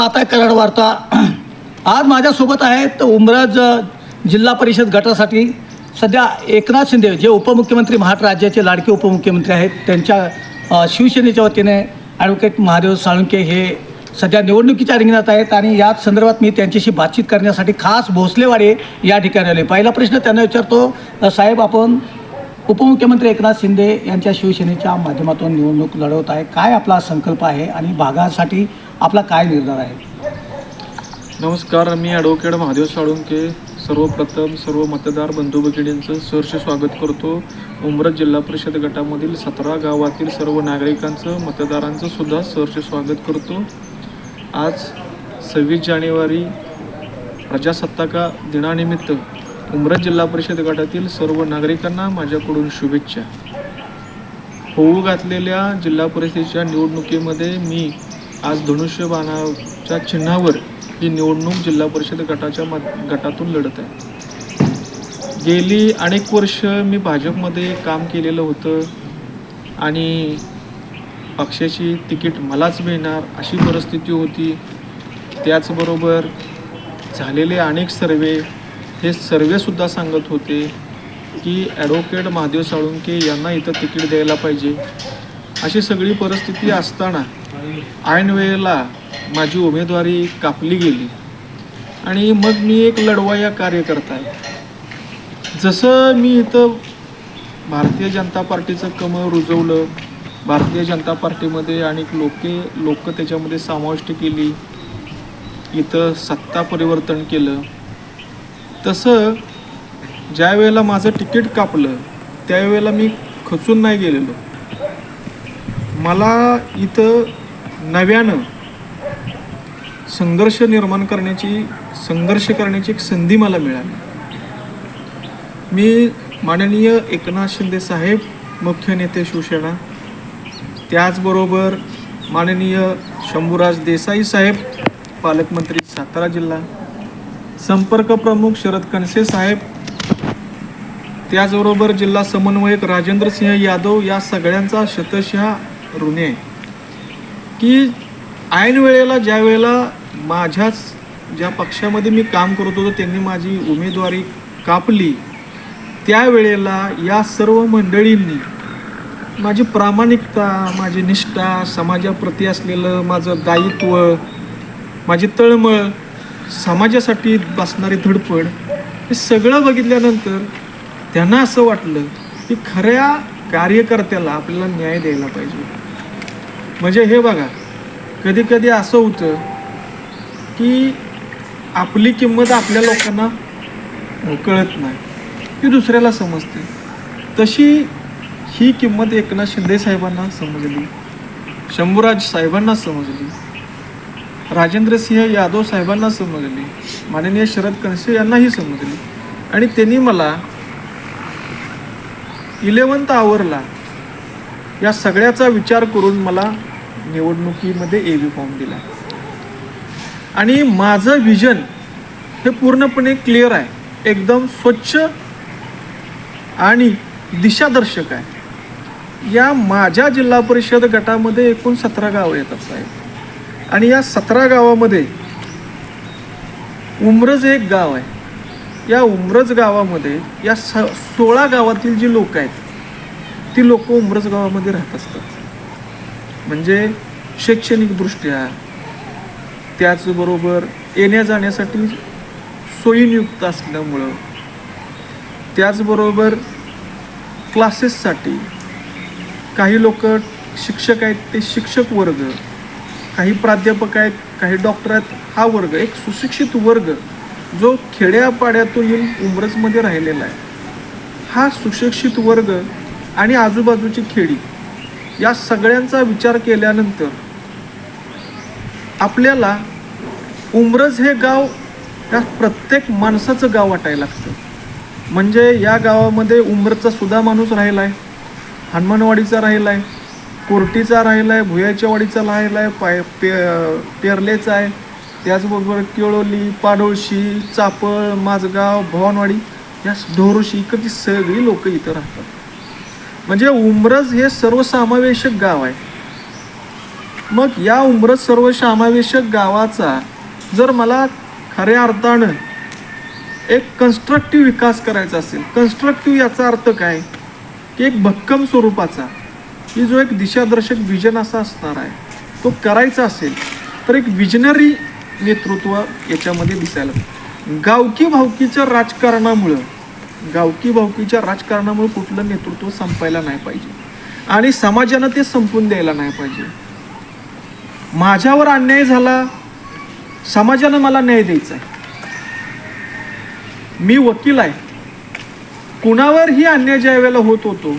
पाहताय कराड वार्ता. आज माझ्यासोबत आहेत उमरज जिल्हा परिषद गटासाठी सध्या एकनाथ शिंदे जे उपमुख्यमंत्री महाराष्ट्र राज्याचे लाडके उपमुख्यमंत्री आहेत. त्यांच्या शिवसेनेच्या वतीने ॲडव्होकेट महादेव साळुंके हे सध्या निवडणुकीच्या रिंगणात आहेत आणि याच संदर्भात मी त्यांच्याशी बातचीत करण्यासाठी खास भोसलेवाडे या ठिकाणी आले पहिला प्रश्न त्यांना विचारतो साहेब आपण उपमुख्यमंत्री एकनाथ शिंदे यांच्या शिवसेनेच्या माध्यमातून निवडणूक लढवत आहे. काय आपला संकल्प आहे आणि भागासाठी आपला काय निर्धार आहे? नमस्कार मी ॲडव्होकेट महादेव साळुंके सर्वप्रथम सर्व मतदार बंधू भगिनींचं सहर्ष स्वागत करतो. उमरत जिल्हा परिषद गटामधील सतरा गावातील सर्व नागरिकांचं मतदारांचं सुद्धा सहर्ष स्वागत करतो. आज सव्वीस जानेवारी प्रजासत्ताका दिनानिमित्त उमरत जिल्हा परिषद गटातील सर्व नागरिकांना माझ्याकडून शुभेच्छा. होऊ घातलेल्या जिल्हा परिषदेच्या निवडणुकीमध्ये मी आज धनुष्यबाणाच्या चिन्हावर ही निवडणूक जिल्हा परिषद गटाच्या मा गटातून लढत आहे. गेली अनेक वर्ष मी भाजपमध्ये काम केलेलं होतं आणि पक्षाची तिकीट मलाच मिळणार अशी परिस्थिती होती. त्याचबरोबर झालेले अनेक सर्वे हे सर्वेसुद्धा सांगत होते की ॲडव्होकेट महादेव साळुंके यांना इथं तिकीट द्यायला पाहिजे. अशी सगळी परिस्थिती असताना ऐनवेळेला माझी उमेदवारी कापली गेली. आणि मग मी एक लढवाया कार्यकर्ता आहे जसं मी इथं भारतीय जनता पार्टीचं कमळ रुजवलं भारतीय जनता पार्टीमध्ये अनेक लोके लोक त्याच्यामध्ये समाविष्ट केली इथं सत्ता परिवर्तन केलं. तसं ज्या वेळेला माझं तिकीट कापलं त्यावेळेला मी खचून नाही गेलेलो. मला इथं नव्यानं संघर्ष निर्माण करण्याची संघर्ष करण्याची एक संधी मला मिळाली. मी माननीय एकनाथ शिंदे साहेब मुख्य नेते शिवसेना त्याचबरोबर माननीय शंभूराज देसाई साहेब पालकमंत्री सातारा जिल्हा संपर्क प्रमुख शरद कणसे साहेब त्याचबरोबर जिल्हा समन्वयक राजेंद्र सिंह यादव या सगळ्यांचा शतशः ऋणी आहे. की ऐन वेळेला ज्या वेळेला माझ्याच ज्या पक्षामध्ये मी काम करत होतो त्यांनी माझी उमेदवारी कापली त्यावेळेला या सर्व मंडळींनी माझी प्रामाणिकता माझी निष्ठा समाजाप्रती असलेलं माझं दायित्व माझी तळमळ समाजासाठी बसणारी धडपड हे सगळं बघितल्यानंतर त्यांना असं वाटलं की खऱ्या कार्यकर्त्याला आपल्याला न्याय द्यायला पाहिजे. म्हणजे हे बघा कधी कधी असं होतं की आपली किंमत आपल्या लोकांना कळत नाही. ती दुसऱ्याला समजते. तशी ही किंमत एकनाथ शिंदे साहेबांना समजली शंभूराज साहेबांना समजली राजेंद्र सिंह यादव साहेबांना समजली माननीय शरद कणसे यांनाही समजली. आणि त्यांनी मला इलेवन्थ आवरला या सगळ्याचा विचार करून मला निवडणुकीमध्ये ए व्ही फॉर्म दिला. आणि माझं विजन हे पूर्णपणे क्लिअर आहे. एकदम स्वच्छ आणि दिशादर्शक आहे. या माझ्या जिल्हा परिषद गटामध्ये एकूण सतरा गावं येतात साहेब. आणि या सतरा गावामध्ये उमरज एक गाव आहे. या उमरज गावामध्ये या स सोळा गावातील जी लोक आहेत ती लोक उमरज गावामध्ये राहत असतात. म्हणजे शैक्षणिकदृष्ट्या त्याचबरोबर येण्या जाण्यासाठी सोयीनियुक्त असल्यामुळं त्याचबरोबर क्लासेससाठी काही लोक शिक्षक आहेत ते शिक्षक वर्ग काही प्राध्यापक आहेत काही डॉक्टर आहेत हा वर्ग एक सुशिक्षित वर्ग जो खेड्यापाड्यातून येऊन उमरजमध्ये राहिलेला आहे. हा सुशिक्षित वर्ग आणि आजूबाजूची खेडी या सगळ्यांचा विचार केल्यानंतर आपल्याला उमरज हे गाव या प्रत्येक माणसाचं गाव वाटायला लागतं. म्हणजे या गावामध्ये उमरजचा सुद्धा माणूस राहिला आहे हनुमानवाडीचा राहिला आहे कोर्टीचा राहिला आहे भुयाच्या वाडीचा राहिला आहे पाय पे पेरलेचा आहे. त्याचबरोबर केळोली पाडोळशी चापळ माझगाव भवानवाडी या ढोरोशी इकडची सगळी लोक इथं राहतात. म्हणजे उमरज हे सर्वसमावेशक गाव आहे. मग या उमरज सर्वसमावेशक गावाचा जर मला खऱ्या अर्थानं एक कन्स्ट्रक्टिव्ह विकास करायचा असेल कन्स्ट्रक्टिव्ह याचा अर्थ काय? की एक भक्कम स्वरूपाचा की जो एक दिशादर्शक विजन असा असणार आहे तो करायचा असेल तर एक विजनरी नेतृत्व याच्यामध्ये दिसायला गावकी भावकीच्या राजकारणामुळं गावकी भावकीच्या राजकारणामुळे कुठलं नेतृत्व संपायला नाही पाहिजे. आणि समाजानं ते संपून द्यायला नाही पाहिजे. माझ्यावर अन्याय झाला समाजानं मला न्याय द्यायचा आहे. मी वकील आहे. कुणावरही अन्याय ज्या वेळेला होत होतो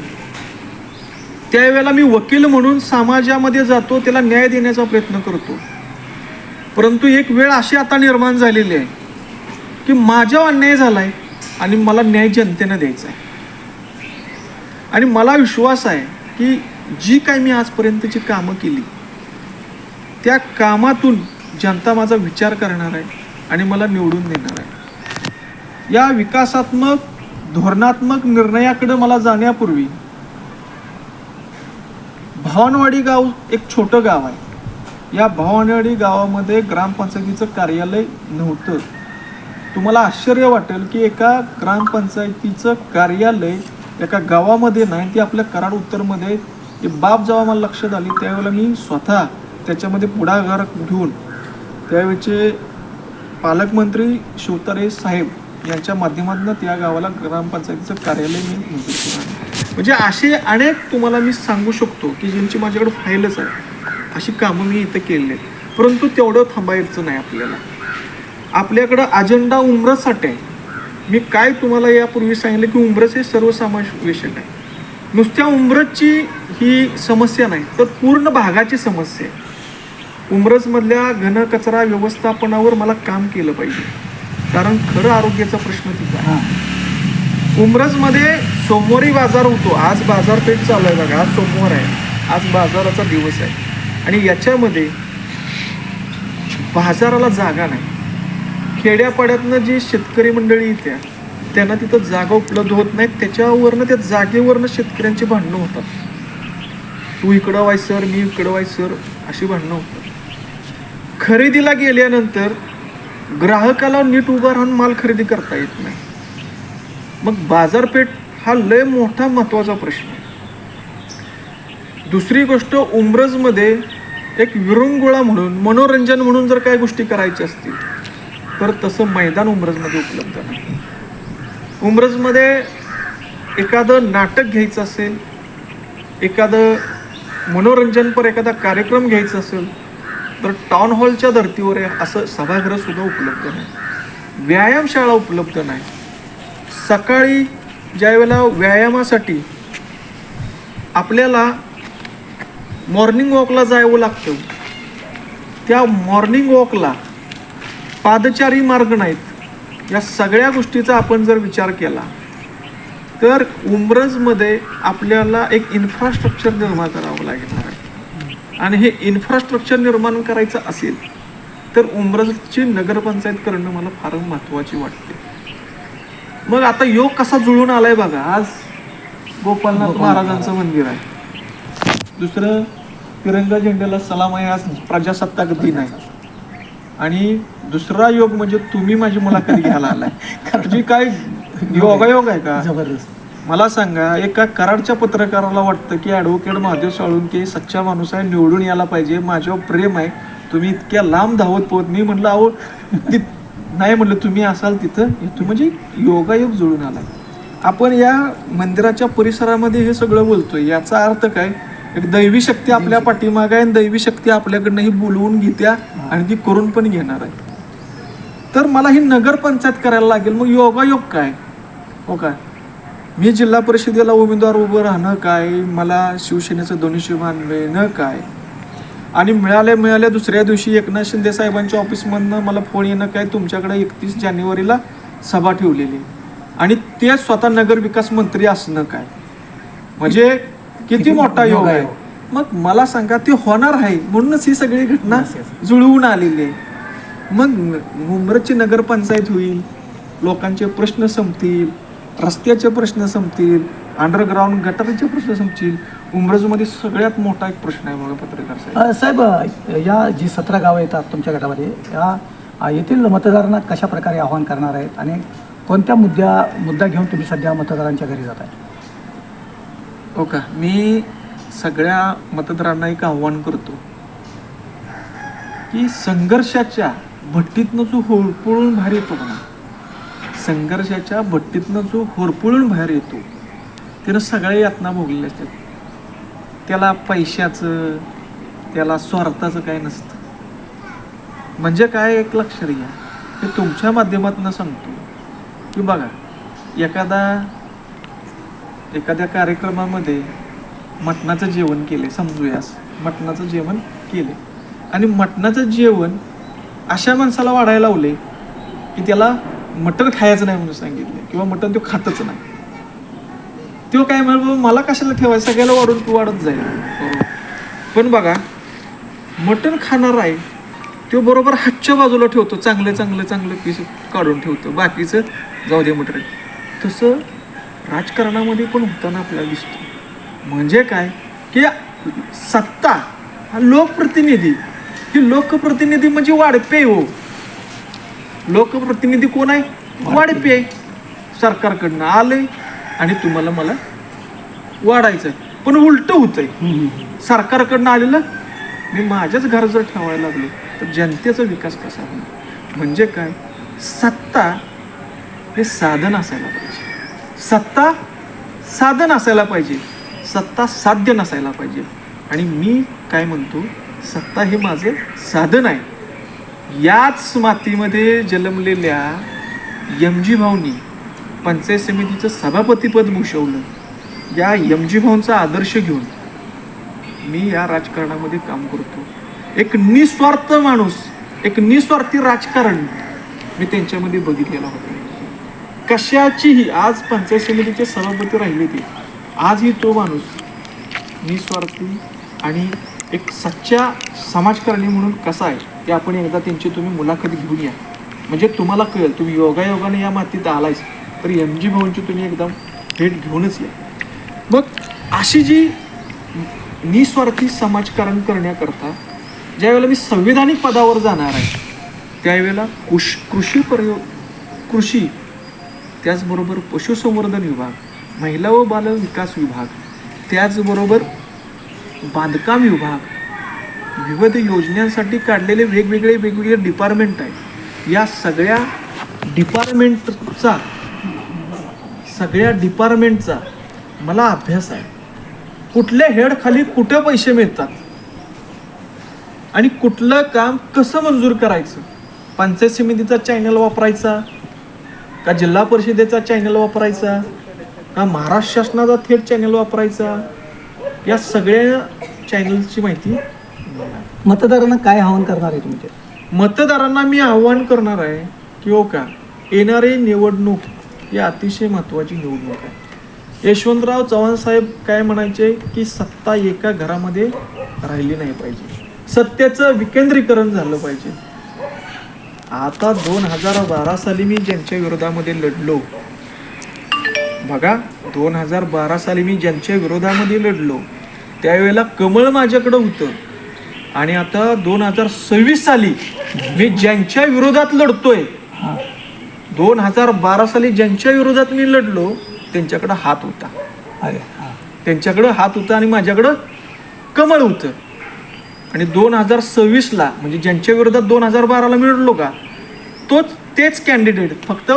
त्यावेळेला मी वकील म्हणून समाजामध्ये जातो त्याला न्याय देण्याचा प्रयत्न करतो. परंतु एक वेळ अशी आता निर्माण झालेली आहे की माझ्यावर अन्याय झालाय आणि मला न्याय जनतेनं द्यायचा आहे. आणि मला विश्वास आहे की जी काय मी आजपर्यंतची कामं केली त्या कामातून जनता माझा विचार करणार आहे आणि मला निवडून देणार आहे. या विकासात्मक धोरणात्मक निर्णयाकडे मला जाण्यापूर्वी भवानवाडी गाव एक छोटं गाव आहे. या भवानवाडी गावामध्ये ग्रामपंचायतीचं कार्यालय नव्हतं. तुम्हाला आश्चर्य वाटेल की एका ग्रामपंचायतीचं कार्यालय एका गावामध्ये नाही ती आपल्या कराड उत्तरमध्ये बाब जेव्हा मला लक्षात आली त्यावेळेला मी स्वतः त्याच्यामध्ये पुढाकार घेऊन त्यावेळेचे पालकमंत्री शिवतारे साहेब यांच्या माध्यमातून त्या गावाला ग्रामपंचायतीचं कार्यालय मी म्हणजे असे अनेक तुम्हाला मी सांगू शकतो की ज्यांची माझ्याकडे फाईलच आहे अशी कामं मी इथं केलेली आहेत. परंतु तेवढं थांबायचं नाही आपल्याला. आपल्याकडं अजेंडा उमरसाठी आहे. मी काय तुम्हाला यापूर्वी सांगितलं की उमरस हे सर्वसमावेशक आहे. नुसत्या उमरसची ही समस्या नाही तर पूर्ण भागाची समस्या आहे. उमरसमधल्या घन कचरा व्यवस्थापनावर मला काम केलं पाहिजे. कारण खरं आरोग्याचा प्रश्न तिथं हां उमरसमध्ये सोमवारी बाजार होतो. आज बाजारपेठ चालू आहे बघा. आज सोमवार आहे. आज बाजाराचा दिवस आहे. आणि याच्यामध्ये बाजाराला जागा नाही. खेड्यापाड्यातनं जी शेतकरी मंडळी येत्या त्यांना तिथं जागा उपलब्ध होत नाहीत. त्याच्यावरनं त्या जागेवरनं शेतकऱ्यांची भांडणं होतात. तू इकडं व्हाय सर मी इकडं व्हाय सर अशी भांडणं होतात. खरेदीला गेल्यानंतर ग्राहकाला नीट उभा राहून माल खरेदी करता येत नाही. मग बाजारपेठ हा लय मोठा महत्त्वाचा प्रश्न आहे. दुसरी गोष्ट उमरजमध्ये एक विरंगुळा म्हणून मनोरंजन म्हणून जर काही गोष्टी करायच्या असतील तर तसं मैदान उमरजमध्ये उपलब्ध नाही. उमरजमध्ये एखादं नाटक घ्यायचं असेल एखादं मनोरंजनपर एखादा कार्यक्रम घ्यायचा असेल तर टाउन हॉलच्या धर्तीवर आहे असं सभागृहसुद्धा उपलब्ध नाही. व्यायामशाळा उपलब्ध नाही. सकाळी ज्या वेळेला व्यायामासाठी आपल्याला मॉर्निंग वॉकला जावं लागतं त्या मॉर्निंग वॉकला पादचारी मार्ग नाहीत. या सगळ्या गोष्टीचा आपण जर विचार केला तर उमरजमध्ये आपल्याला एक इन्फ्रास्ट्रक्चर निर्माण करावं लागणार आहे. आणि हे इन्फ्रास्ट्रक्चर निर्माण करायचं असेल तर उमरजची नगरपंचायत करणं मला फार महत्त्वाची वाटते. मग आता योग कसा जुळून आलाय बघा. आज गोपालनाथ महाराजांचं मंदिर आहे. दुसरं तिरंगा झेंड्याला सलाम आहे आज प्रजासत्ताक दिन आहे. आणि दुसरा योग म्हणजे तुम्ही माझी मुलाखत घ्यायला आलाय. म्हणजे काय योगायोग आहे का? जबरदस्त. मला सांगा एका कराडच्या पत्रकाराला वाटतं की ॲडव्होकेट महादेव साळुंके सच्चा माणूस आहे निवडून यायला पाहिजे माझ्यावर प्रेम आहे तुम्ही इतक्या लांब धावत पोहत मी म्हटलं अहो नाही म्हटलं तुम्ही असाल तिथं तुम्ही म्हणजे योगायोग जुळून आला आपण या मंदिराच्या परिसरामध्ये हे सगळं बोलतोय याचा अर्थ काय? एक दैवी शक्ती आपल्या पाठीमागे आहे आणि दैवी शक्ती आपल्याकडनं ही बोलवून घेत्या आणि ती करून पण घेणार आहे. तर मला ही नगरपंचायत करायला लागेल मग योगायोग काय? हो काय मी जिल्हा परिषदेला उमेदवार उभं राहणं काय? मला शिवसेनेचं दोन्ही मिळणं काय? आणि मिळाल्या मिळाल्या दुसऱ्या दिवशी एकनाथ शिंदे साहेबांच्या ऑफिसमधनं मला फोन येणं काय? तुमच्याकडे एकतीस जानेवारीला सभा ठेवलेली. आणि ते स्वतः नगर विकास मंत्री असणं काय? म्हणजे किती मोठा योग आहे. मग मला सांगा ते होणार आहे. म्हणूनच ही सगळी घटना जुळवून आलेली आहे. मग मुंबईची नगरपंचायत होईल लोकांचे प्रश्न संपतील रस्त्याचे प्रश्न संपतील अंडरग्राऊंड गटारीचे प्रश्न संपतील. उमरजमध्ये सगळ्यात मोठा एक प्रश्न आहे बघा पत्रकार साहेब. या जी सतरा गावं येतात तुमच्या गटामध्ये या येथील मतदारांना कशा प्रकारे आवाहन करणार आहेत? आणि कोणत्या मुद्द्या मुद्दा घेऊन तुम्ही सध्या मतदारांच्या घरी जात आहे हो का? मी सगळ्या मतदारांना एक आव्हान करतो की संघर्षाच्या भट्टीतनं जो होरपळून बाहेर येतो म्हणा संघर्षाच्या भट्टीतनं जो होरपळून बाहेर येतो त्यानं सगळ्या यातना भोगलेल्या असतात. त्याला पैशाचं त्याला स्वार्थाचं काय नसतं. म्हणजे काय एक लक्षात घ्या हे तुमच्या माध्यमातून सांगतो की बघा एखादा एखाद्या कार्यक्रमामध्ये मटणाचं जेवण केले समजूयास. मटणाचं जेवण केले. आणि मटणाचं जेवण अशा माणसाला वाढायला लावले की त्याला मटण खायचं नाही म्हणून सांगितले किंवा मटण तो खातच नाही. तो काय म्हण मला कशाला ठेवायचं? सगळ्याला वाढून तू वाढत जाईल बरोबर. पण बघा मटण खाणार आहे तो बरोबर हातच्या बाजूला ठेवतो चांगले चांगले चांगले पीस काढून ठेवतो. बाकीचं जाऊ दे मटण. तसं राजकारणामध्ये पण होताना आपल्याला दिसतो. म्हणजे काय? की सत्ता हा लोकप्रतिनिधी. ही लोकप्रतिनिधी म्हणजे वाढपे हो. लोकप्रतिनिधी कोण आहे? वाढपे. आहे सरकारकडनं आलंय आणि तुम्हाला मला वाढायचं पण उलट होतंय. सरकारकडनं आलेलं? मी माझ्याच घर जर ठेवायला लागलो तर जनतेचा विकास कसा होणार? म्हणजे काय? सत्ता हे साधन असायला पाहिजे. सत्ता साधन असायला पाहिजे. सत्ता साध्य नसायला पाहिजे. आणि मी काय म्हणतो सत्ता हे माझे साधन आहे. याच मातीमध्ये जन्मलेल्या यमजी भाऊनी पंचायत समितीचं सभापतीपद भूषवलं. या यमजी भाऊंचा आदर्श घेऊन मी या राजकारणामध्ये काम करतो. एक निस्वार्थ माणूस एक निस्वार्थी राजकारण मी त्यांच्यामध्ये बघितलेला होता. कशाचीही आज पंचायत समितीचे सभापती राहिले ते. आजही तो माणूस निस्वार्थी आणि एक सच्चा समाजकारणी म्हणून कसा आहे ते आपण एकदा त्यांची तुम्ही मुलाखत घेऊन या. म्हणजे तुम्हाला कळेल तुम्ही योगायोगाने या मातीत आलायच तर एम जी भाऊंची तुम्ही एकदम भेट घेऊनच या. मग अशी जी निस्वार्थी समाजकारण करण्याकरता ज्यावेळेला मी संविधानिक पदावर जाणार आहे त्यावेळेला कुश कृषी प्रयोग कृषी त्याचबरोबर पशुसंवर्धन विभाग महिला व बाल विकास विभाग त्याचबरोबर बांधकाम विभाग विविध योजनांसाठी काढलेले वेगवेगळे वेगवेगळे डिपार्टमेंट आहेत. या सगळ्या डिपार्टमेंटचा सगळ्या डिपार्टमेंटचा मला अभ्यास आहे. कुठल्या हेडखाली कुठं पैसे मिळतात? आणि कुठलं काम कसं मंजूर करायचं? पंचायत समितीचा चॅनल वापरायचा? का जिल्हा परिषदेचा चॅनल वापरायचा? का महाराष्ट्र शासनाचा थेट चॅनल वापरायचा? या सगळ्या चॅनलची माहिती मतदारांना काय आवाहन करणार आहे तुम्ही ते मतदारांना मी आव्हान करणार आहे की हो का येणारी निवडणूक ही अतिशय महत्त्वाची निवडणूक आहे. यशवंतराव चव्हाण साहेब काय म्हणायचे की सत्ता एका घरामध्ये राहिली नाही पाहिजे. सत्तेचं विकेंद्रीकरण झालं पाहिजे. आता दोन हजार बारा साली मी ज्यांच्या विरोधामध्ये लढलो बघा दोन हजार बारा साली मी ज्यांच्या विरोधामध्ये लढलो त्यावेळेला कमळ माझ्याकडं होतं. आणि आता दोन हजार सव्वीस साली मी ज्यांच्या विरोधात लढतोय दोन हजार बारा साली ज्यांच्या विरोधात मी लढलो त्यांच्याकडं हात होता. अरे हां. त्यांच्याकडं हात होता आणि माझ्याकडं कमळ होतं. आणि दोन हजार सव्वीसला म्हणजे ज्यांच्या विरोधात दोन हजार बाराला मी लढलो का तोच तेच कॅन्डिडेट फक्त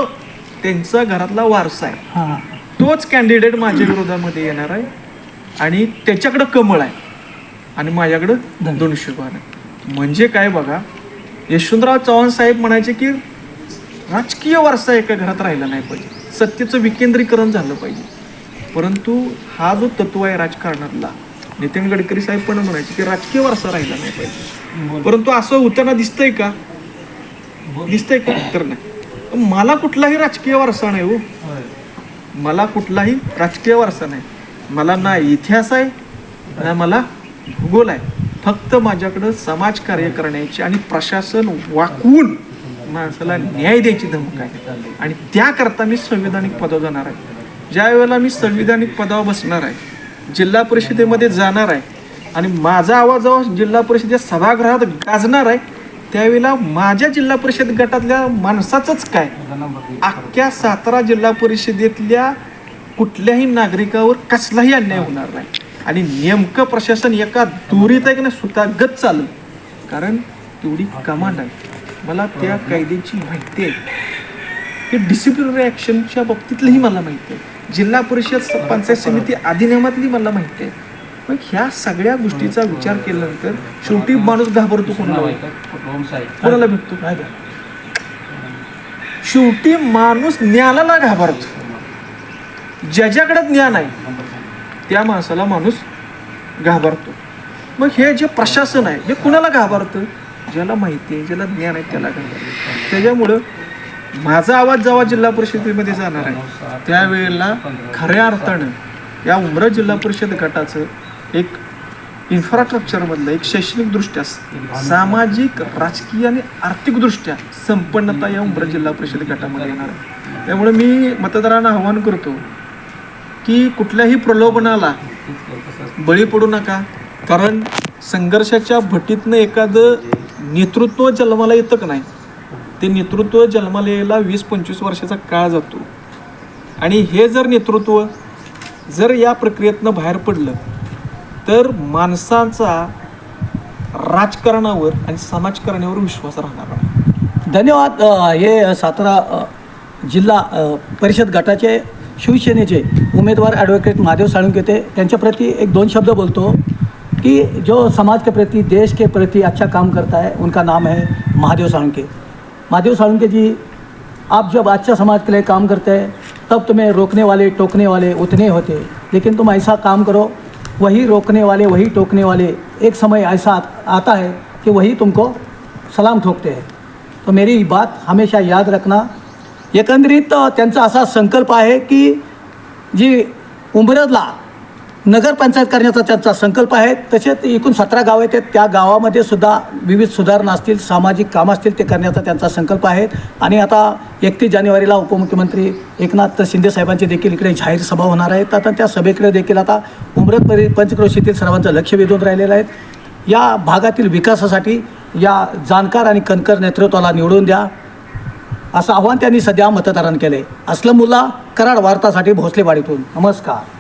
त्यांचा घरातला वारसा आहे. हां. तोच कॅन्डिडेट माझ्या विरोधामध्ये येणार आहे आणि त्याच्याकडं कमळ आहे आणि माझ्याकडं धन. धनुष्यबाण आहे. म्हणजे काय बघा यशवंतराव चव्हाण साहेब म्हणायचे की राजकीय वारसा एका घरात राहिला नाही पाहिजे. सत्तेचं विकेंद्रीकरण झालं पाहिजे. परंतु हा जो तत्व आहे राजकारणातला नितीन गडकरी साहेब पण म्हणायचे की राजकीय वारसा राहिला नाही पाहिजे. परंतु असं होताना दिसतंय का? दिसतंय का? तर नाही. मला कुठलाही राजकीय वारसा नाही हो. मला कुठलाही राजकीय वारसा नाही. मला ना इतिहास आहे ना मला भूगोल आहे. फक्त माझ्याकडं समाजकार्य करण्याची आणि प्रशासन वाकवून माणसाला न्याय द्यायची धमक आहे. आणि त्याकरता मी संविधानिक पदावर जाणार आहे. ज्या वेळेला मी संविधानिक पदावर बसणार आहे जिल्हा परिषदेमध्ये जाणार आहे. आणि माझा आवाज जेव्हा जिल्हा परिषदेच्या सभागृहात गाजणार आहे त्यावेळेला माझ्या जिल्हा परिषद गटातल्या माणसाचंच काय? अख्ख्या सातारा जिल्हा परिषदेतल्या कुठल्याही नागरिकावर कसलाही अन्याय होणार नाही. आणि नेमकं प्रशासन एका दुरीत आहे की नाही सुतागत चालेल कारण तेवढी कमांड आहे. मला त्या कायद्याची माहिती आहे. की डिसिप्लिनरी ॲक्शनच्या बाबतीतलंही मला माहिती आहे. जिल्हा परिषद पंचायत समिती अधिनियमातली मला माहिती आहे. मग ह्या सगळ्या गोष्टीचा विचार केल्यानंतर शेवटी माणूस घाबरतो कोणाला? कोणाला भेटतो? काय? शेवटी माणूस ज्ञानाला घाबरतो. ज्याच्याकडे ज्ञान आहे त्या माणसाला माणूस घाबरतो. मग हे जे प्रशासन आहे हे कुणाला घाबरतं? ज्याला माहिती आहे ज्याला ज्ञान आहे त्याला घाबरतं. त्याच्यामुळं माझा आवाज जेव्हा जिल्हा परिषदेमध्ये जाणार आहे त्यावेळेला खऱ्या अर्थानं या उमरा जिल्हा परिषद गटाचं एक इन्फ्रास्ट्रक्चरमधलं एक शैक्षणिकदृष्ट्या सामाजिक राजकीय आणि आर्थिकदृष्ट्या संपन्नता या उमरा जिल्हा परिषद गटामध्ये येणार आहे. त्यामुळे मी मतदारांना आव्हान करतो की कुठल्याही प्रलोभनाला बळी पडू नका कारण संघर्षाच्या भटीतनं एखादं नेतृत्व जन्माला येतं का नाही ते नेतृत्व जन्माला यायला वीस पंचवीस वर्षाचा काळ जातो. आणि हे जर नेतृत्व जर या प्रक्रियेतनं बाहेर पडलं तर माणसांचा राजकारणावर आणि समाजकारणावर विश्वास राहणार नाही. धन्यवाद हे सातारा जिल्हा परिषद गटाचे शिवसेनेचे उमेदवार ॲडव्होकेट महादेव साळुंके ते त्यांच्याप्रती एक दोन शब्द बोलतो कि जो समाज के प्रति देश के प्रति अच्छा काम करता है उनका नाम है महादेव साळुंके महादेव साळुंके जी आप जब अच्छा समाज के लिए काम करते हैं तब तुम्हें रोकने वाले टोकने वाले उतने होते। लेकिन तुम ऐसा काम करो वही रोकने वाले वही टोकने वाले एक समय ऐसा आता है कि वही तुमको सलाम ठोकते हैं। तो मेरी बात हमेशा याद रखना। एकंदरीत त्यांचा असा संकल्प आहे की जी उमरदला नगरपंचायत करण्याचा त्यांचा संकल्प आहे. तसेच एकूण सतरा गाव आहेत. त्या गावामध्ये सुद्धा विविध सुधारणा असतील सामाजिक काम असतील ते करण्याचा त्यांचा संकल्प आहे. आणि आता एकतीस जानेवारीला उपमुख्यमंत्री एकनाथ शिंदे साहेबांची देखील इकडे जाहीर सभा होणार आहेत आता त्या सभेकडे देखील आता उमरत परि पंचक्रोशीतील सर्वांचं लक्ष वेधून राहिलेलं आहे. या भागातील विकासासाठी या जाणकार आणि कणकर नेतृत्वाला निवडून द्या. असं आव्हान त्यांनी सध्या मतदारांना केले असलमुल्ला कराड वार्तासाठी भोसलेवाडीतून. नमस्कार.